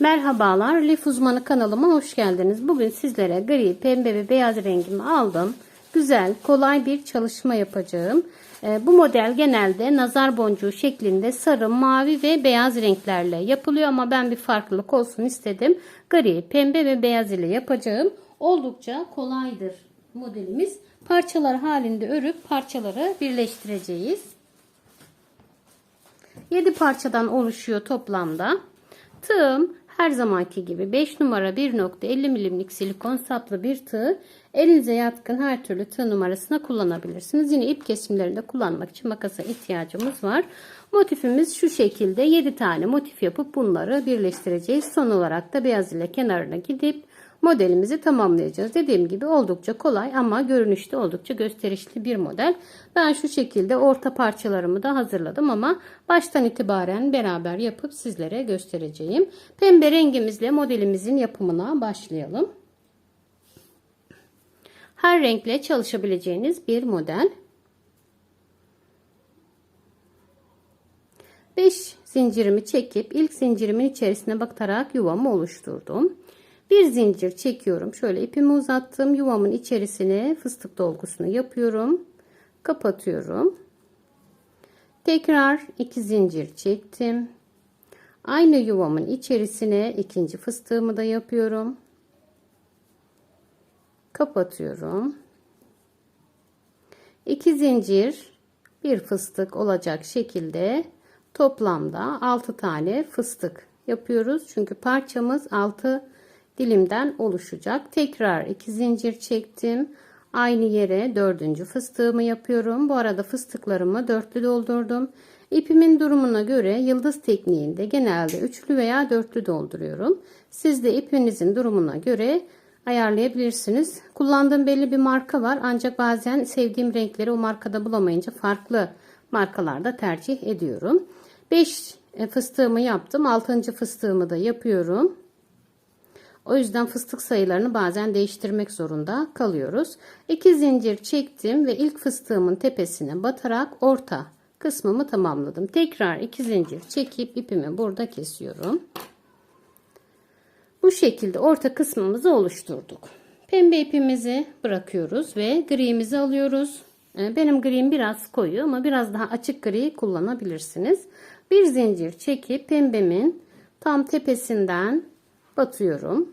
Merhabalar, Lif Uzmanı kanalıma hoş geldiniz. Bugün sizlere gri, pembe ve beyaz rengimi aldım. Güzel, kolay bir çalışma yapacağım. Ee, bu model genelde nazar boncuğu şeklinde sarı, mavi ve beyaz renklerle yapılıyor ama ben bir farklılık olsun istedim. Gri, pembe ve beyaz ile yapacağım. Oldukça kolaydır modelimiz. Parçalar halinde örüp parçaları birleştireceğiz. 7 parçadan oluşuyor toplamda. Tığım her zamanki gibi 5 numara 1.50 milimlik silikon saplı bir tığ. Elinize yatkın her türlü tığ numarasına kullanabilirsiniz. Yine ip kesimlerinde kullanmak için makasa ihtiyacımız var. Motifimiz şu şekilde 7 tane motif yapıp bunları birleştireceğiz. Son olarak da beyaz ile kenarına gidip modelimizi tamamlayacağız. Dediğim gibi oldukça kolay ama görünüşte oldukça gösterişli bir model. Ben şu şekilde orta parçalarımı da hazırladım ama baştan itibaren beraber yapıp sizlere göstereceğim. Pembe rengimizle modelimizin yapımına başlayalım. Her renkle çalışabileceğiniz bir model. 5 zincirimi çekip ilk zincirimin içerisine bakarak yuvamı oluşturdum. Bir zincir çekiyorum. Şöyle ipimi uzattım. Yuvamın içerisine fıstık dolgusunu yapıyorum. Kapatıyorum. Tekrar iki zincir çektim. Aynı yuvamın içerisine ikinci fıstığımı da yapıyorum. Kapatıyorum. İki zincir bir fıstık olacak şekilde toplamda 6 tane fıstık yapıyoruz. Çünkü parçamız 6 dilimden oluşacak. Tekrar iki zincir çektim. Aynı yere dördüncü fıstığımı yapıyorum. Bu arada fıstıklarımı dörtlü doldurdum. İpimin durumuna göre yıldız tekniğinde genelde üçlü veya dörtlü dolduruyorum. Siz de ipinizin durumuna göre ayarlayabilirsiniz. Kullandığım belli bir marka var ancak bazen sevdiğim renkleri o markada bulamayınca farklı markalarda tercih ediyorum. 5 fıstığımı yaptım. 6. fıstığımı da yapıyorum. O yüzden fıstık sayılarını bazen değiştirmek zorunda kalıyoruz. 2 zincir çektim ve ilk fıstığımın tepesine batarak orta kısmımı tamamladım. Tekrar 2 zincir çekip ipimi burada kesiyorum. Bu şekilde orta kısmımızı oluşturduk. Pembe ipimizi bırakıyoruz ve gri'mizi alıyoruz. Ee, benim grim biraz koyu ama biraz daha açık gri kullanabilirsiniz. Bir zincir çekip pembemin tam tepesinden batıyorum.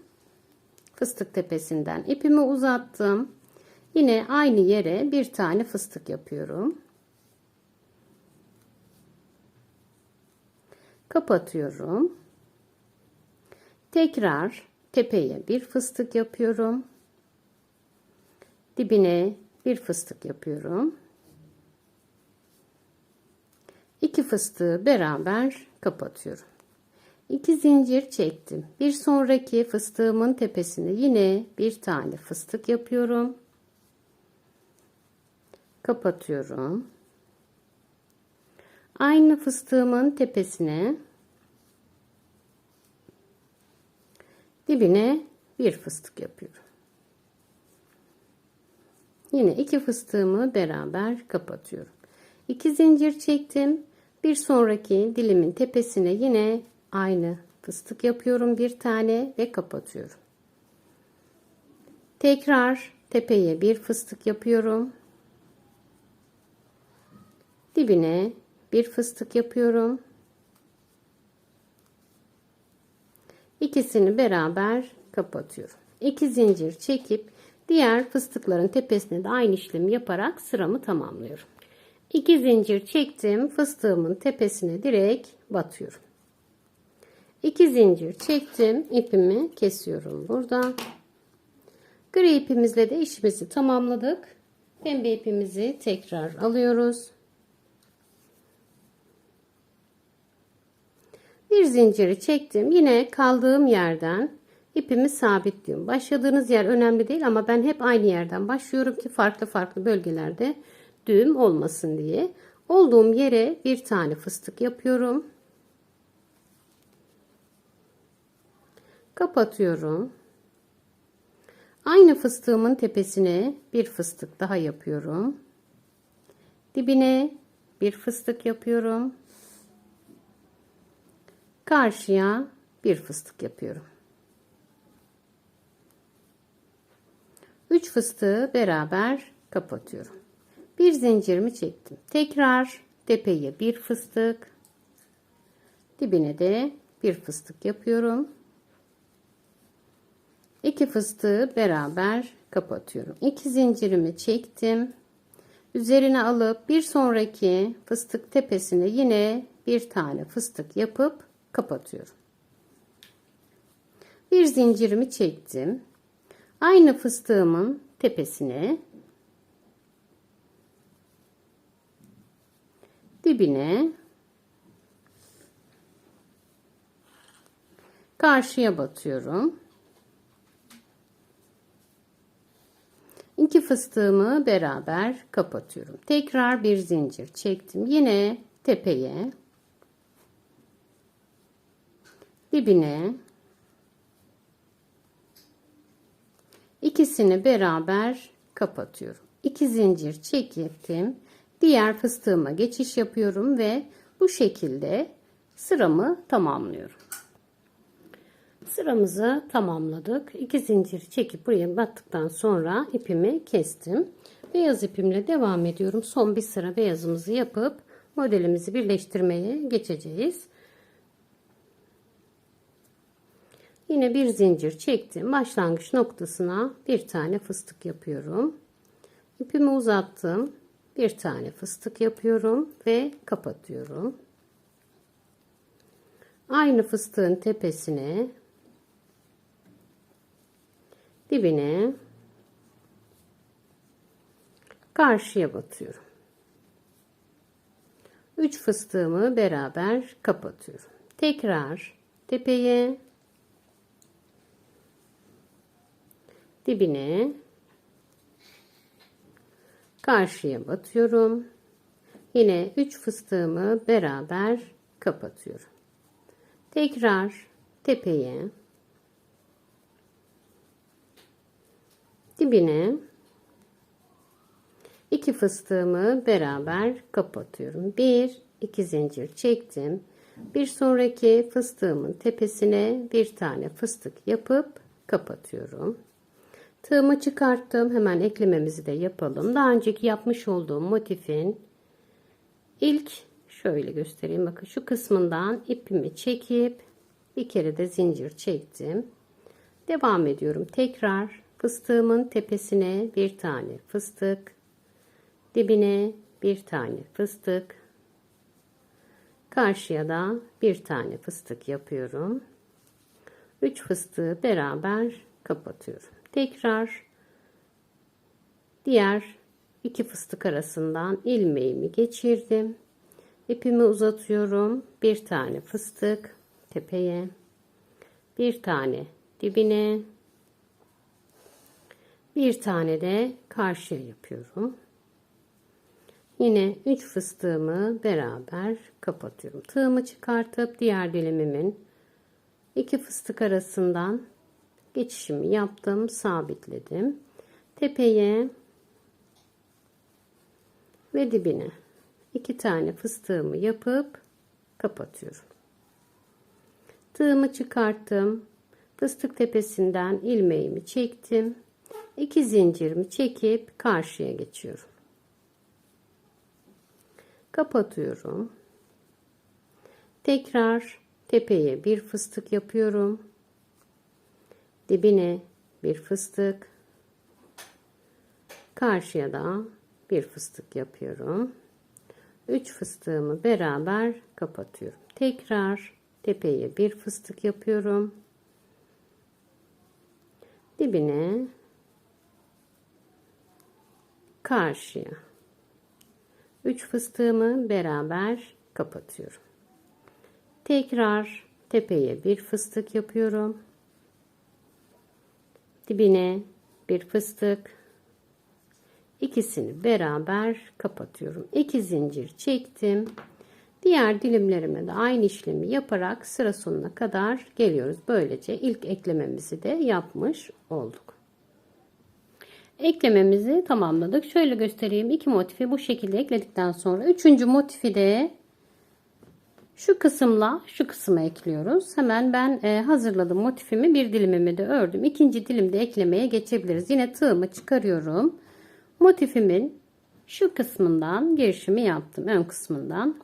Fıstık tepesinden ipimi uzattım. Yine aynı yere bir tane fıstık yapıyorum. Kapatıyorum. Tekrar tepeye bir fıstık yapıyorum. Dibine bir fıstık yapıyorum. İki fıstığı beraber kapatıyorum. 2 zincir çektim. Bir sonraki fıstığımın tepesine yine bir tane fıstık yapıyorum. Kapatıyorum. Aynı fıstığımın tepesine dibine bir fıstık yapıyorum. Yine iki fıstığımı beraber kapatıyorum. 2 zincir çektim. Bir sonraki dilimin tepesine yine aynı fıstık yapıyorum bir tane ve kapatıyorum. Tekrar tepeye bir fıstık yapıyorum. Dibine bir fıstık yapıyorum. İkisini beraber kapatıyorum. İki zincir çekip diğer fıstıkların tepesine de aynı işlemi yaparak sıramı tamamlıyorum. İki zincir çektim. Fıstığımın tepesine direkt batıyorum. 2 zincir çektim. ipimi kesiyorum burada. Gri ipimizle de işimizi tamamladık. Pembe ipimizi tekrar alıyoruz. Bir zinciri çektim. Yine kaldığım yerden ipimi sabitliyorum. Başladığınız yer önemli değil ama ben hep aynı yerden başlıyorum ki farklı farklı bölgelerde düğüm olmasın diye. Olduğum yere bir tane fıstık yapıyorum. Kapatıyorum. Aynı fıstığımın tepesine bir fıstık daha yapıyorum. Dibine bir fıstık yapıyorum. Karşıya bir fıstık yapıyorum. 3 fıstığı beraber kapatıyorum. Bir zincirimi çektim. Tekrar tepeye bir fıstık, dibine de bir fıstık yapıyorum. 2 fıstığı beraber kapatıyorum. 2 zincirimi çektim. Üzerine alıp bir sonraki fıstık tepesine yine bir tane fıstık yapıp kapatıyorum. Bir zincirimi çektim. Aynı fıstığımın tepesine dibine karşıya batıyorum. İki fıstığımı beraber kapatıyorum. Tekrar bir zincir çektim. Yine tepeye dibine ikisini beraber kapatıyorum. İki zincir çektim. Diğer fıstığıma geçiş yapıyorum ve bu şekilde sıramı tamamlıyorum. Sıramızı tamamladık. İki zincir çekip buraya battıktan sonra ipimi kestim. Beyaz ipimle devam ediyorum. Son bir sıra beyazımızı yapıp modelimizi birleştirmeye geçeceğiz. Yine bir zincir çektim. Başlangıç noktasına bir tane fıstık yapıyorum. İpimi uzattım. Bir tane fıstık yapıyorum ve kapatıyorum. Aynı fıstığın tepesine dibine karşıya batıyorum. 3 fıstığımı beraber kapatıyorum. Tekrar tepeye dibine karşıya batıyorum. Yine 3 fıstığımı beraber kapatıyorum. Tekrar tepeye dibine iki fıstığımı beraber kapatıyorum. Bir, iki zincir çektim. Bir sonraki fıstığımın tepesine bir tane fıstık yapıp kapatıyorum. Tığımı çıkarttım. Hemen eklememizi de yapalım. Daha önceki yapmış olduğum motifin ilk şöyle göstereyim. Bakın şu kısmından ipimi çekip bir kere de zincir çektim. Devam ediyorum. Tekrar fıstığımın tepesine bir tane fıstık, dibine bir tane fıstık, karşıya da bir tane fıstık yapıyorum. 3 fıstığı beraber kapatıyorum. Tekrar diğer iki fıstık arasından ilmeğimi geçirdim. İpimi uzatıyorum. Bir tane fıstık tepeye, bir tane dibine, bir tane de karşıya yapıyorum. Yine 3 fıstığımı beraber kapatıyorum. Tığımı çıkartıp diğer dilimimin iki fıstık arasından geçişimi yaptım, sabitledim. Tepeye ve dibine iki tane fıstığımı yapıp kapatıyorum. Tığımı çıkarttım. Fıstık tepesinden ilmeğimi çektim. İki zincirimi çekip karşıya geçiyorum. Kapatıyorum. Tekrar tepeye bir fıstık yapıyorum. Dibine bir fıstık. Karşıya da bir fıstık yapıyorum. 3 fıstığımı beraber kapatıyorum. Tekrar tepeye bir fıstık yapıyorum. Dibine karşıya 3 fıstığımı beraber kapatıyorum tekrar tepeye bir fıstık yapıyorum dibine bir fıstık ikisini beraber kapatıyorum. İki zincir çektim. Diğer dilimlerime de aynı işlemi yaparak sıra sonuna kadar geliyoruz. Böylece ilk eklememizi de yapmış olduk. Eklememizi tamamladık. Şöyle göstereyim. İki motifi bu şekilde ekledikten sonra üçüncü motifi de Şu kısımla şu kısmı ekliyoruz. Hemen ben e, hazırladım motifimi bir dilimimi de ördüm. İkinci dilimde eklemeye geçebiliriz. Yine tığımı çıkarıyorum. Motifimin şu kısmından girişimi yaptım. Ön kısmından.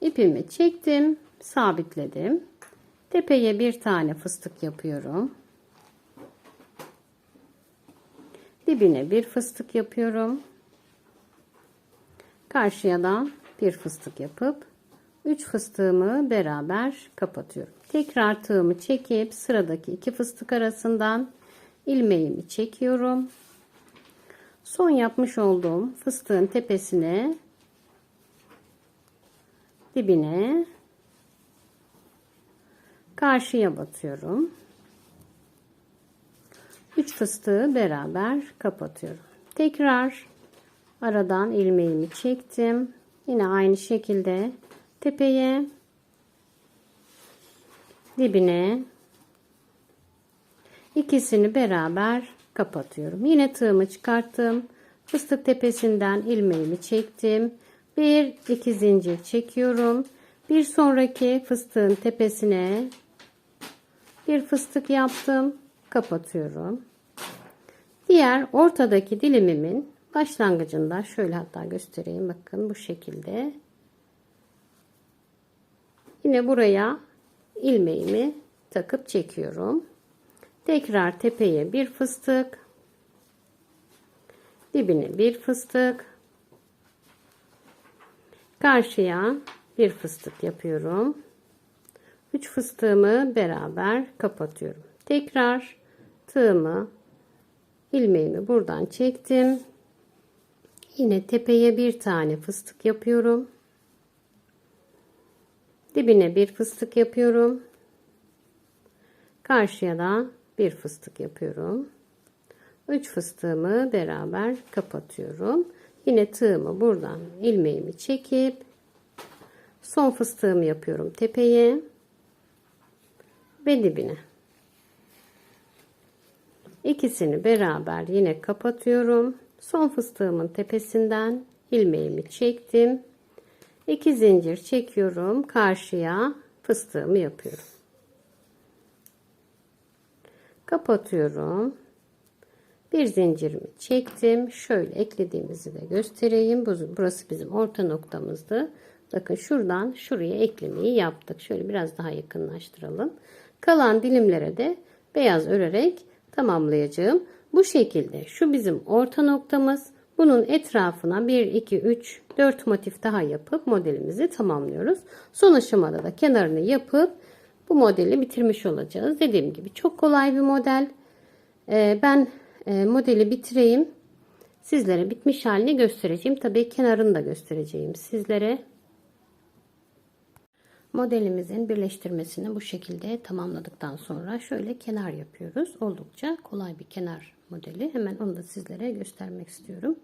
İpimi çektim. Sabitledim. Tepeye bir tane fıstık yapıyorum. Dibine bir fıstık yapıyorum. Karşıya da bir fıstık yapıp 3 fıstığımı beraber kapatıyorum. Tekrar tığımı çekip sıradaki iki fıstık arasından ilmeğimi çekiyorum. Son yapmış olduğum fıstığın tepesine dibine karşıya batıyorum. 3 fıstığı beraber kapatıyorum. Tekrar aradan ilmeğimi çektim. Yine aynı şekilde tepeye dibine ikisini beraber kapatıyorum. Yine tığımı çıkarttım. Fıstık tepesinden ilmeğimi çektim. Bir iki zincir çekiyorum. Bir sonraki fıstığın tepesine bir fıstık yaptım. Kapatıyorum. Diğer ortadaki dilimimin başlangıcında şöyle hatta göstereyim. Bakın bu şekilde. Yine buraya ilmeğimi takıp çekiyorum. Tekrar tepeye bir fıstık. Dibine bir fıstık. Karşıya bir fıstık yapıyorum. 3 fıstığımı beraber kapatıyorum. Tekrar tığımı ilmeğimi buradan çektim. Yine tepeye bir tane fıstık yapıyorum. Dibine bir fıstık yapıyorum. Karşıya da bir fıstık yapıyorum. 3 fıstığımı beraber kapatıyorum. Yine tığımı buradan ilmeğimi çekip son fıstığımı yapıyorum tepeye ve dibine. İkisini beraber yine kapatıyorum. Son fıstığımın tepesinden ilmeğimi çektim. 2 zincir çekiyorum. Karşıya fıstığımı yapıyorum. Kapatıyorum. Bir zincirimi çektim. Şöyle eklediğimizi de göstereyim. Burası bizim orta noktamızdı. Bakın şuradan şuraya eklemeyi yaptık. Şöyle biraz daha yakınlaştıralım. Kalan dilimlere de beyaz örerek tamamlayacağım. Bu şekilde şu bizim orta noktamız. Bunun etrafına 1, 2, 3, 4 motif daha yapıp modelimizi tamamlıyoruz. Son aşamada da kenarını yapıp bu modeli bitirmiş olacağız. Dediğim gibi çok kolay bir model. Ee, ben e, modeli bitireyim. Sizlere bitmiş halini göstereceğim. Tabii kenarını da göstereceğim sizlere. Modelimizin birleştirmesini bu şekilde tamamladıktan sonra şöyle kenar yapıyoruz. Oldukça kolay bir kenar modeli. Hemen onu da sizlere göstermek istiyorum.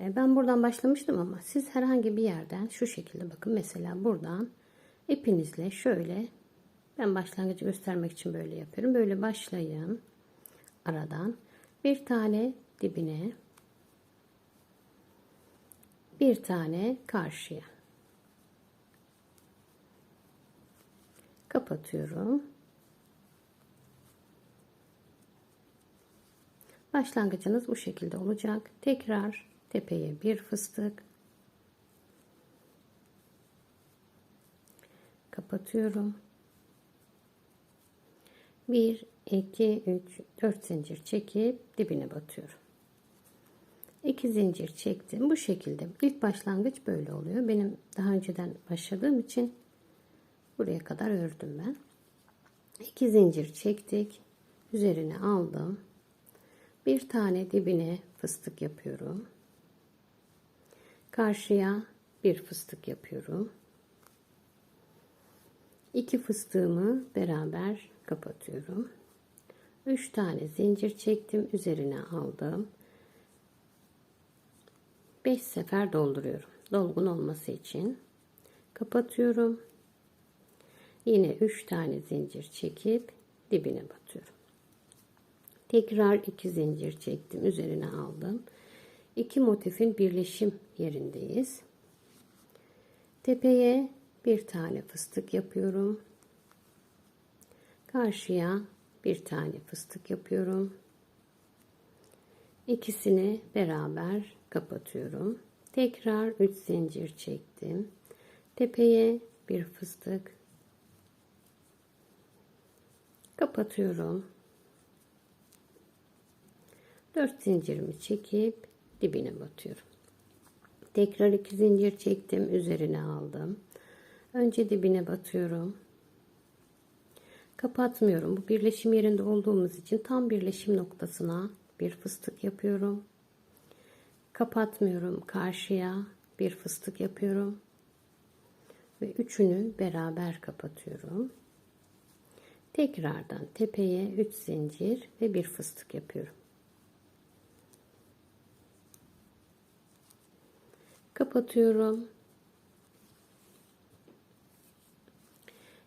E, ben buradan başlamıştım ama siz herhangi bir yerden şu şekilde bakın mesela buradan ipinizle şöyle ben başlangıcı göstermek için böyle yapıyorum. Böyle başlayın. Aradan bir tane dibine bir tane karşıya kapatıyorum. Başlangıcınız bu şekilde olacak. Tekrar tepeye bir fıstık kapatıyorum. 1 2 3 4 zincir çekip dibine batıyorum. 2 zincir çektim. Bu şekilde ilk başlangıç böyle oluyor. Benim daha önceden başladığım için buraya kadar ördüm ben. 2 zincir çektik. Üzerine aldım. Bir tane dibine fıstık yapıyorum. Karşıya bir fıstık yapıyorum. İki fıstığımı beraber kapatıyorum. 3 tane zincir çektim. Üzerine aldım. 5 sefer dolduruyorum. Dolgun olması için. Kapatıyorum. Yine 3 tane zincir çekip dibine batıyorum. Tekrar 2 zincir çektim. Üzerine aldım. İki motifin birleşim yerindeyiz. Tepeye bir tane fıstık yapıyorum. Karşıya bir tane fıstık yapıyorum. İkisini beraber kapatıyorum. Tekrar 3 zincir çektim. Tepeye bir fıstık kapatıyorum. 4 zincirimi çekip dibine batıyorum. Tekrar 2 zincir çektim, üzerine aldım. Önce dibine batıyorum. Kapatmıyorum. Bu birleşim yerinde olduğumuz için tam birleşim noktasına bir fıstık yapıyorum. Kapatmıyorum. Karşıya bir fıstık yapıyorum. Ve üçünü beraber kapatıyorum. Tekrardan tepeye 3 zincir ve bir fıstık yapıyorum. Kapatıyorum.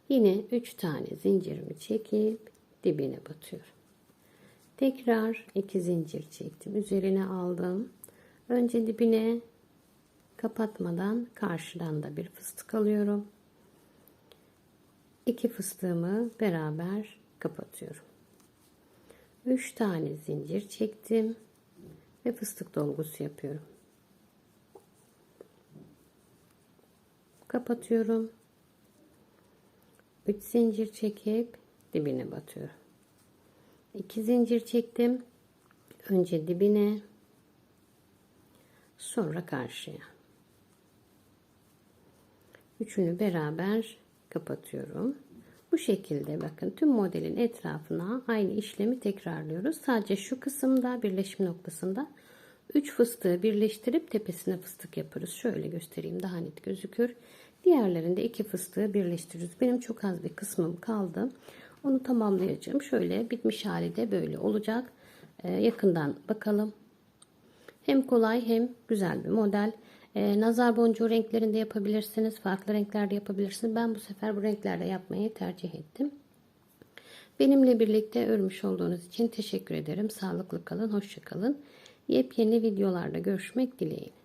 Yine 3 tane zincirimi çekip dibine batıyorum. Tekrar 2 zincir çektim. Üzerine aldım. Önce dibine kapatmadan karşıdan da bir fıstık alıyorum. İki fıstığımı beraber kapatıyorum. 3 tane zincir çektim ve fıstık dolgusu yapıyorum. Kapatıyorum. 3 zincir çekip dibine batıyorum. 2 zincir çektim. Önce dibine sonra karşıya. Üçünü beraber kapatıyorum. Bu şekilde bakın tüm modelin etrafına aynı işlemi tekrarlıyoruz. Sadece şu kısımda birleşim noktasında 3 fıstığı birleştirip tepesine fıstık yapıyoruz. Şöyle göstereyim daha net gözükür. Diğerlerinde iki fıstığı birleştiriyoruz. Benim çok az bir kısmım kaldı. Onu tamamlayacağım. Şöyle bitmiş hali de böyle olacak. Ee, yakından bakalım. Hem kolay hem güzel bir model. Ee, nazar boncuğu renklerinde yapabilirsiniz. Farklı renklerde yapabilirsiniz. Ben bu sefer bu renklerde yapmayı tercih ettim. Benimle birlikte örmüş olduğunuz için teşekkür ederim. Sağlıklı kalın, hoşça kalın. Yepyeni videolarda görüşmek dileğiyle.